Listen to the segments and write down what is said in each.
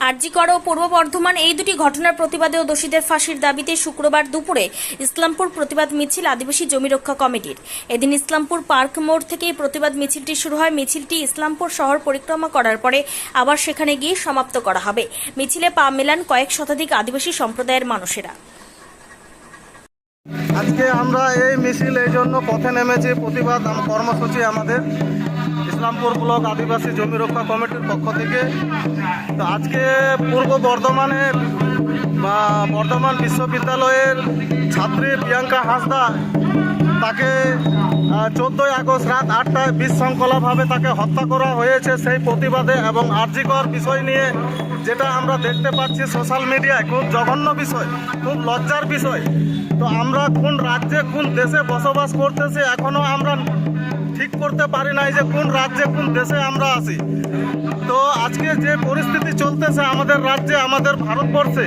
আরজিকর ও পূর্ব বর্ধমান এই দুটি ঘটনার প্রতিবাদে ও দোষীদের ফাঁসির দাবিতে শুক্রবার দুপুরে ইসলামপুর প্রতিবাদ মিছিল আদিবাসী জমি রক্ষা কমিটির। এদিন ইসলামপুর পার্ক মোড় থেকে প্রতিবাদ মিছিলটি শুরু হয়। মিছিলটি ইসলামপুর শহর পরিক্রমা করার পরে আবার সেখানে গিয়ে সমাপ্ত করা হবে। মিছিলে পা মেলান কয়েক শতাধিক আদিবাসী সম্প্রদায়ের মানুষেরা। আজকে আমরা এই মিছিল এই জন্য পথে নেমেছি। প্রতিবাদ কর্মসূচি আমাদের। ইসলামপুর ব্লক আদিবাসী জমি রক্ষা কমিটির পক্ষ থেকে। তো আজকে পূর্ব বর্ধমানে বর্ধমান বিশ্ববিদ্যালয়ের ছাত্রী প্রিয়াঙ্কা হাসদা তাকে চোদ্দোই আগস্ট রাত আটটায় বিশৃঙ্খলাভাবে তাকে হত্যা করা হয়েছে সেই প্রতিবাদে এবং আর্জিকর বিষয় নিয়ে যেটা আমরা দেখতে পাচ্ছি সোশ্যাল মিডিয়ায়, খুব জঘন্য বিষয়, খুব লজ্জার বিষয়। তো আমরা কোন রাজ্যে, কোন দেশে বসবাস করতেছি এখনও আমরা ঠিক করতে পারি নাই যে কোন রাজ্যে, কোন দেশে আমরা আছি। তো আজকে যে পরিস্থিতি চলতেছে আমাদের রাজ্যে, আমাদের ভারতবর্ষে,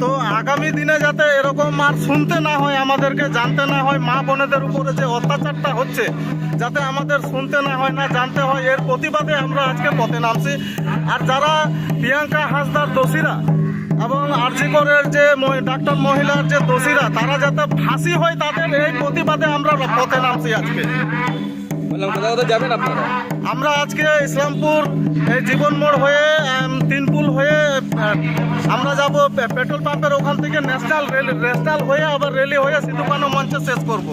তো আগামী দিনে যাতে এরকম আর শুনতে না হয়, আমাদেরকে জানতে না হয়, মা বোনেদের উপরে যে অত্যাচারটা হচ্ছে, যাতে আমাদের শুনতে না হয়, না জানতে হয়, এর প্রতিবাদে আমরা আজকে পথে নামছি। আর যারা প্রিয়াঙ্কা হাসদার দোষীরা এবং আরজিকরের যে ডাক্তার মহিলার যে দোষীরা, তারা যাতে ফাঁসি হয়, তাদের এই প্রতিবাদে আমরা পথে নামছি আজকে। আমরা আজকে ইসলামপুর জীবন মোড় হয়ে তিনপুল হয়ে আমরা যাব পেট্রোল পাম্পের ওখান থেকে ন্যাশনাল রেল, ন্যাশনাল হয়ে আবার রেলি হয়ে সিধুকানো মঞ্চে শেষ করব।